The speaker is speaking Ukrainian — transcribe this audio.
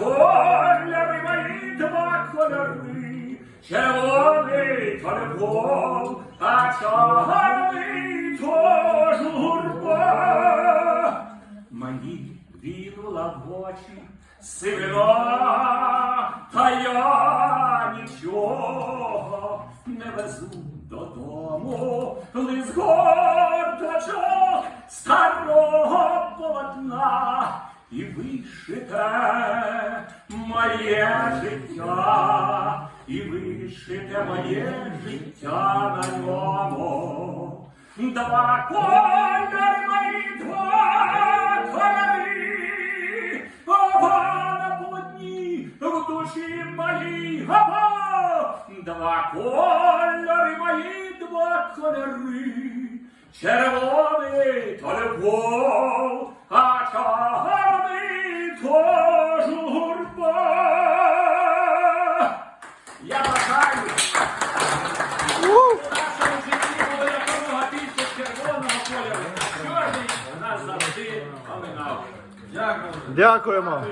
кольори мої, два кольори, червоний то любов, а чорний то журба. Мені вінула в очі сивина, та я нічого не везу додому, горточок старого полотна і вишите моє життя, і вишите моє життя на ньому. Два кольори мої, два кольори, Ова на полотні, в душі моїй, ова! Два кольори мої, два кольори, червоний завжди оминав. Дякую. Дякуємо.